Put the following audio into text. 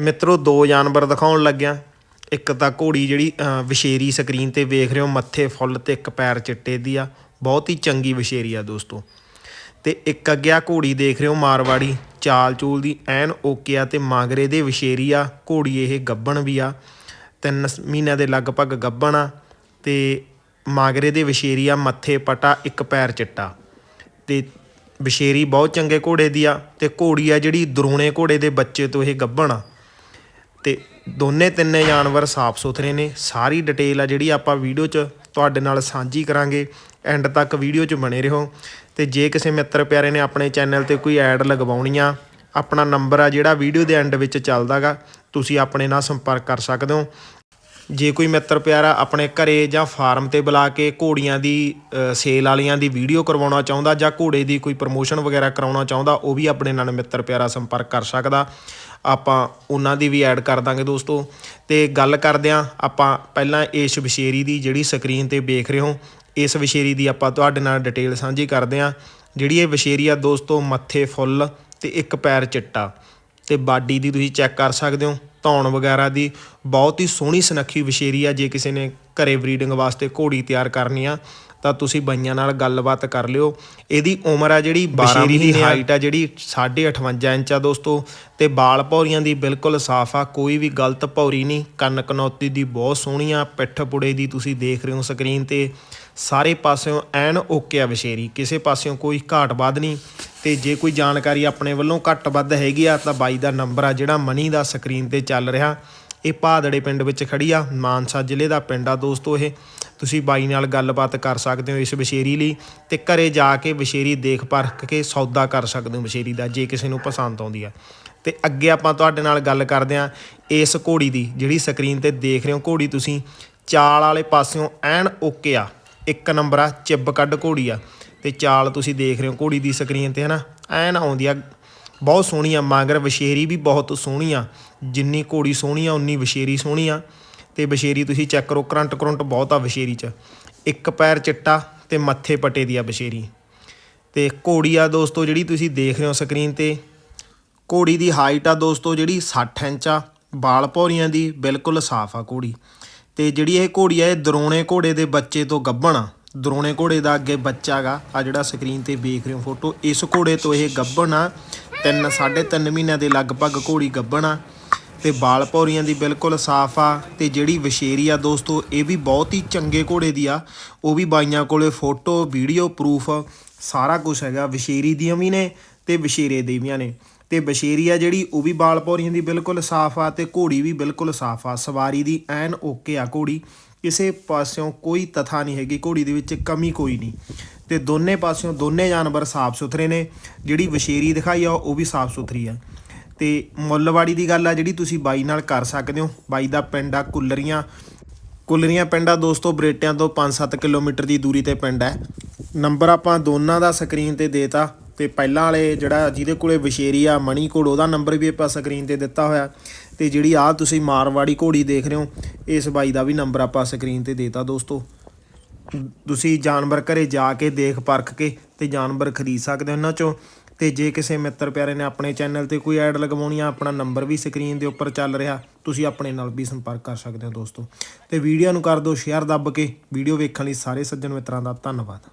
ਮਿੱਤਰੋ ਦੋ ਜਾਨਵਰ ਦਿਖਾਉਣ ਲੱਗਿਆ। ਇੱਕ ਤਾਂ ਘੋੜੀ ਜਿਹੜੀ ਅਹ, ਵਿਸ਼ੇਰੀ ਸਕਰੀਨ ਤੇ ਵੇਖ ਰਹੇ ਹੋ ਮੱਥੇ ਫੁੱਲ ਤੇ ਇੱਕ ਪੈਰ ਚਿੱਟੇ ਦੀ ਆ। ਬਹੁਤ ਹੀ ਚੰਗੀ ਵਿਸ਼ੇਰੀ ਆ ਦੋਸਤੋ। ਤੇ ਇੱਕ ਅੱਗੇ ਆ ਘੋੜੀ ਦੇਖ ਰਹੇ ਹੋ ਮਾਰਵਾੜੀ ਚਾਲ ਚੂਲ ਦੀ ਐਨ ਓਕੇ ਆ ਤੇ ਮਾਗਰੇ ਦੇ ਵਿਸ਼ੇਰੀ ਆ। ਘੋੜੀ ਇਹ ਗੱਬਣ ਵੀ ਆ। ਤਿੰਨ ਮਹੀਨਿਆਂ ਦੇ ਲਗਭਗ ਗੱਬਣ ਆ ਤੇ ਮਾਗਰੇ ਦੇ ਵਿਸ਼ੇਰੀ ਆ ਮੱਥੇ ਪਟਾ ਇੱਕ ਪੈਰ ਚਿੱਟਾ। ਤੇ ਵਿਸ਼ੇਰੀ ਬਹੁਤ ਚੰਗੇ ਘੋੜੇ ਦੀ ਆ ਤੇ ਘੋੜੀ ਆ ਜਿਹੜੀ ਦਰੂਣੇ ਘੋੜੇ ਦੇ ਬੱਚੇ ਤੋਂ ਇਹ ਗੱਭਣ ਆ। ਤੇ ਦੋਨੇ ਤਿੰਨੇ ਜਾਨਵਰ ਸਾਫ਼ ਸੁਥਰੇ ਨੇ। ਸਾਰੀ ਡਿਟੇਲ ਆ ਜਿਹੜੀ ਆਪਾਂ ਵੀਡੀਓ 'ਚ ਤੁਹਾਡੇ ਨਾਲ ਸਾਂਝੀ ਕਰਾਂਗੇ। ਐਂਡ ਤੱਕ ਵੀਡੀਓ 'ਚ ਬਣੇ ਰਹੋ। ਤੇ ਜੇ ਕਿਸੇ ਮਿੱਤਰ ਪਿਆਰੇ ਨੇ ਆਪਣੇ ਚੈਨਲ ਤੇ ਕੋਈ ਐਡ ਲਗਵਾਉਣੀ ਆ ਆਪਣਾ ਨੰਬਰ ਆ ਜਿਹੜਾ ਵੀਡੀਓ ਦੇ ਐਂਡ ਵਿੱਚ ਚੱਲਦਾਗਾ, ਤੁਸੀਂ ਆਪਣੇ ਨਾਲ ਸੰਪਰਕ ਕਰ ਸਕਦੇ ਹੋ। ਜੇ ਕੋਈ ਮਿੱਤਰ ਪਿਆਰਾ ਆਪਣੇ ਘਰੇ ਜਾਂ ਫਾਰਮ ਤੇ ਬੁਲਾ ਕੇ ਘੋੜੀਆਂ ਦੀ ਸੇਲ ਵਾਲੀਆਂ ਦੀ ਵੀਡੀਓ ਕਰਵਾਉਣਾ ਚਾਹੁੰਦਾ ਜਾਂ ਘੋੜੇ ਦੀ ਕੋਈ ਪ੍ਰਮੋਸ਼ਨ ਵਗੈਰਾ ਕਰਾਉਣਾ ਚਾਹੁੰਦਾ, ਉਹ ਵੀ ਆਪਣੇ ਨਾਲ ਮਿੱਤਰ ਪਿਆਰਾ ਸੰਪਰਕ ਕਰ ਸਕਦਾ। ਆਪਾਂ ਉਹਨਾਂ ਦੀ ਵੀ ਐਡ ਕਰ ਦਾਂਗੇ ਦੋਸਤੋ। ਤੇ ਗੱਲ ਕਰਦੇ ਹਾਂ ਆਪਾਂ ਪਹਿਲਾਂ ਇਸ ਵਿਸ਼ੇਰੀ ਦੀ ਜਿਹੜੀ ਸਕਰੀਨ ਤੇ ਵੇਖ ਰਹੇ ਹੋ, ਇਸ ਵਿਸ਼ੇਰੀ ਦੀ ਆਪਾਂ ਤੁਹਾਡੇ ਨਾਲ ਡਿਟੇਲ ਸਾਂਝੀ ਕਰਦੇ ਹਾਂ। ਜਿਹੜੀ ਇਹ ਵਿਸ਼ੇਰੀ ਆ ਦੋਸਤੋ ਮੱਥੇ ਫੁੱਲ ਤੇ ਇੱਕ ਪੈਰ ਚਿੱਟਾ। ਤੇ ਬਾਡੀ ਦੀ ਤੁਸੀਂ ਚੈੱਕ ਕਰ ਸਕਦੇ ਹੋ, ਧੌਣ ਵਗੈਰਾ ਦੀ ਬਹੁਤ ਹੀ ਸੋਹਣੀ ਸੁਨੱਖੀ ਵਿਸ਼ੇਰੀ ਆ, ਜੇ ਕਿਸੇ ਨੇ ਘਰੇ ਬਰੀਡਿੰਗ ਵਾਸਤੇ ਘੋੜੀ ਤਿਆਰ ਕਰਨੀ ਆ। ਤਾਂ ਤੁਸੀਂ ਬਾਈਆਂ ਨਾਲ ਗੱਲਬਾਤ ਕਰ ਲਿਓ। ਇਹਦੀ ਉਮਰ ਆ ਜਿਹੜੀ 12 ਦੀ ਹਾਈਟ ਆ। ਜਿਹੜੀ 58 ਇੰਚ ਆ ਦੋਸਤੋ। ਤੇ ਬਾਲ ਭੌਰੀਆਂ ਦੀ ਬਿਲਕੁਲ ਸਾਫ਼ ਆ ਕੋਈ ਵੀ ਗਲਤ ਭੌਰੀ ਨਹੀਂ। ਕੰਨ ਕਨੌਤੀ ਦੀ ਬਹੁਤ ਸੋਹਣੀ ਆ ਪਿੱਠ ਪੁੜੇ ਦੀ ਤੁਸੀਂ ਦੇਖ ਰਹੇ ਹੋ ਸਕਰੀਨ ਤੇ। ਸਾਰੇ ਪਾਸਿਓਂ ਐਨ ਓਕੇ ਆ ਵਿਸ਼ੇਰੀ ਕਿਸੇ ਪਾਸਿਓਂ ਕੋਈ ਘਾਟ ਵੱਧ ਨਹੀਂ। ਤੇ ਜੇ ਕੋਈ ਜਾਣਕਾਰੀ ਆਪਣੇ ਵੱਲੋਂ ਘੱਟ ਵੱਧ ਹੈਗੀ ਆ ਤਾਂ ਬਾਈ ਦਾ ਨੰਬਰ ਆ ਜਿਹੜਾ ਮਨੀ ਦਾ ਸਕਰੀਨ ਤੇ ਚੱਲ ਰਿਹਾ। ਇਹ ਭਾਦੜੇ ਪਿੰਡ ਵਿੱਚ ਖੜੀ ਆ। ਮਾਨਸਾ ਜ਼ਿਲ੍ਹੇ ਦਾ ਪਿੰਡ ਆ ਦੋਸਤੋ ਇਹ। ਤੁਸੀਂ ਬਾਈ ਨਾਲ ਗੱਲਬਾਤ ਕਰ ਸਕਦੇ ਹੋ ਇਸ ਵਿਸ਼ੇਰੀ ਲਈ ਤੇ ਘਰੇ ਜਾ ਕੇ ਵਿਸ਼ੇਰੀ ਦੇਖ ਪਰਖ ਕੇ ਸੌਦਾ ਕਰ ਸਕਦੇ ਹੋ ਵਿਸ਼ੇਰੀ ਦਾ, ਜੇ ਕਿਸੇ ਨੂੰ ਪਸੰਦ ਆਉਂਦੀ ਆ। ਤੇ ਅੱਗੇ ਆਪਾਂ ਤੁਹਾਡੇ ਨਾਲ ਗੱਲ ਕਰਦੇ ਹਾਂ ਇਸ ਘੋੜੀ ਦੀ, ਜਿਹੜੀ ਸਕਰੀਨ ਤੇ ਦੇਖ ਰਹੇ ਹੋ ਘੋੜੀ ਤੁਸੀਂ। ਚਾਲ ਵਾਲੇ ਪਾਸਿਓਂ ਐਨ ਓਕੇ ਆ। ਇੱਕ ਨੰਬਰ ਆ, ਚਿੱਬ ਕੱਢ ਘੋੜੀ ਆ। ਤੇ ਚਾਲ ਤੁਸੀਂ ਦੇਖ ਰਹੇ ਹੋ ਘੋੜੀ ਦੀ ਸਕਰੀਨ ਤੇ ਹਨਾ। ਐਨ ਆਉਂਦੀ ਆ ਬਹੁਤ ਸੋਹਣੀ ਆ ਮਗਰ ਵਿਸ਼ੇਰੀ ਵੀ ਬਹੁਤ ਸੋਹਣੀ ਆ ਜਿੰਨੀ ਘੋੜੀ ਸੋਹਣੀ ਆ, ਉਨੀ ਵਿਸ਼ੇਰੀ ਸੋਹਣੀ ਆ। ਤੇ ਵਿਸ਼ੇਰੀ ਤੁਸੀਂ ਚੈੱਕ ਕਰੋ, ਕਰੰਟ ਕਰੰਟ ਬਹੁਤ ਆ ਵਿਸ਼ੇਰੀ 'ਚ। ਇੱਕ ਪੈਰ ਚਿੱਟਾ ਤੇ ਮੱਥੇ ਪਟੇ ਦੀ ਆ ਵਿਸ਼ੇਰੀ ਤੇ ਘੋੜੀ ਆ ਦੋਸਤੋ, ਜਿਹੜੀ ਤੁਸੀਂ ਦੇਖ ਰਹੇ ਹੋ ਸਕਰੀਨ ਤੇ, ਘੋੜੀ ਦੀ ਹਾਈਟ ਆ ਦੋਸਤੋ, ਜਿਹੜੀ 60 ਇੰਚ ਆ। ਬਾਲ ਭੌਰੀਆਂ ਦੀ ਬਿਲਕੁਲ ਸਾਫ਼ ਆ ਘੋੜੀ। ਤੇ ਜਿਹੜੀ ਇਹ ਘੋੜੀ ਆ, ਇਹ ਦਰੋਣੇ ਘੋੜੇ ਦੇ ਬੱਚੇ ਤੋਂ ਗੱਭਣ ਆ। ਦਰੋਣੇ ਘੋੜੇ ਦਾ ਅੱਗੇ ਬੱਚਾ ਗਾ, ਆ ਜਿਹੜਾ ਸਕਰੀਨ ਤੇ ਵੇਖ ਰਹੇ ਹੋ ਫੋਟੋ ਇਸ ਘੋੜੇ ਤੋਂ ਇਹ ਗੱਭਣ ਆ। ਤਿੰਨ, ਸਾਢੇ ਤਿੰਨ ਮਹੀਨਿਆਂ ਦੇ ਲਗਭਗ ਘੋੜੀ ਗੱਭਣ ਆ ਤੇ ਬਾਲ ਭੌਰੀਆਂ ਦੀ ਬਿਲਕੁਲ ਸਾਫ਼ ਆ ਤੇ ਜਿਹੜੀ ਵਿਸ਼ੇਰੀ ਆ ਦੋਸਤੋ, ਇਹ ਵੀ ਬਹੁਤ ਹੀ ਚੰਗੇ ਘੋੜੇ ਦੀ ਆ। ਉਹ ਵੀ ਬਾਈਆਂ ਕੋਲੇ ਫੋਟੋ, ਵੀਡੀਓ ਪ੍ਰੂਫ ਸਾਰਾ ਕੁਝ ਹੈਗਾ। ਵਿਸ਼ੇਰੀ ਦੀਆਂ ਵੀ ਨੇ ਤੇ ਵਿਸ਼ੇਰੇ ਦੀ ਵੀ ਨੇ। ਤੇ ਬਸ਼ੇਰੀ ਆ ਜਿਹੜੀ, ਉਹ ਵੀ ਬਾਲ ਭੌਰੀਆਂ ਦੀ ਬਿਲਕੁਲ ਸਾਫ਼ ਆ ਤੇ ਘੋੜੀ ਵੀ ਬਿਲਕੁਲ ਸਾਫ਼ ਆ। ਸਵਾਰੀ ਦੀ ਐਨ ਓਕੇ ਆ ਘੋੜੀ। ਕਿਸੇ ਪਾਸਿਓਂ ਕੋਈ ਤਥਾ ਨਹੀਂ ਹੈਗੀ, ਘੋੜੀ ਦੇ ਵਿੱਚ ਕਮੀ ਕੋਈ ਨਹੀਂ। ਤੇ ਦੋਨੇ ਪਾਸਿਓਂ ਦੋਨੇ ਜਾਨਵਰ ਸਾਫ਼ ਸੁਥਰੇ ਨੇ। ਜਿਹੜੀ ਵਿਸ਼ੇਰੀ ਦਿਖਾਈ ਆ, ਉਹ ਵੀ ਸਾਫ਼ ਸੁਥਰੀ ਆ। ਤੇ ਮੁੱਲਵਾੜੀ ਦੀ ਗੱਲ ਆ, ਜਿਹੜੀ ਤੁਸੀਂ ਬਾਈ ਨਾਲ ਕਰ ਸਕਦੇ ਹੋ। ਬਾਈ ਦਾ ਪਿੰਡ ਆ ਕੁੱਲਰੀਆਂ। ਕੁੱਲਰੀਆਂ ਪਿੰਡ ਆ ਦੋਸਤੋ, ਬਰੇਟਿਆਂ ਤੋਂ 5-7 ਕਿਲੋਮੀਟਰ ਦੀ ਦੂਰੀ ਤੇ ਪਿੰਡ ਹੈ ਨੰਬਰ ਆਪਾਂ ਦੋਨਾਂ ਦਾ ਸਕਰੀਨ ਤੇ ਦੇਤਾ। ਤੇ ਪਹਿਲਾਂ ਵਾਲੇ ਜਿਹੜਾ ਜਿਹਦੇ ਕੋਲੇ ਵਿਸ਼ੇਰੀ ਆ ਮਣੀ ਕੋਲ ਉਹਦਾ ਨੰਬਰ ਵੀ ਆਪਾਂ ਸਕਰੀਨ ਤੇ ਦਿੱਤਾ ਹੋਇਆ। ਤੇ ਜਿਹੜੀ ਆ ਤੁਸੀਂ ਮਾਰਵਾੜੀ ਘੋੜੀ ਦੇਖ ਰਹੇ ਹੋ, ਇਸ ਬਾਈ ਦਾ ਵੀ ਨੰਬਰ ਆਪਾਂ ਸਕਰੀਨ ਤੇ ਦੇਤਾ ਦੋਸਤੋ। ਤੁਸੀਂ ਜਾਨਵਰ ਘਰੇ ਜਾ ਕੇ ਦੇਖ ਪਰਖ ਕੇ ਤੇ ਜਾਨਵਰ ਖਰੀਦ ਸਕਦੇ ਹੋ ਇਹਨਾਂ ਚੋਂ। ਤੇ ਜੇ ਕਿਸੇ ਮਿੱਤਰ ਪਿਆਰੇ ਨੇ ਆਪਣੇ ਚੈਨਲ ਤੇ ਕੋਈ ਐਡ ਲਗਵਾਉਣੀ ਆ, ਆਪਣਾ ਨੰਬਰ ਵੀ ਸਕਰੀਨ ਦੇ ਉੱਪਰ ਚੱਲ ਰਿਹਾ, ਤੁਸੀਂ ਆਪਣੇ ਨਾਲ ਵੀ ਸੰਪਰਕ ਕਰ ਸਕਦੇ ਹੋ ਦੋਸਤੋ। ਤੇ ਵੀਡੀਓ ਨੂੰ ਕਰ ਦਿਓ ਸ਼ੇਅਰ ਦੱਬ ਕੇ, ਵੀਡੀਓ ਵੇਖਣ ਲਈ ਸਾਰੇ ਸੱਜਣ ਮਿੱਤਰਾਂ ਦਾ ਧੰਨਵਾਦ।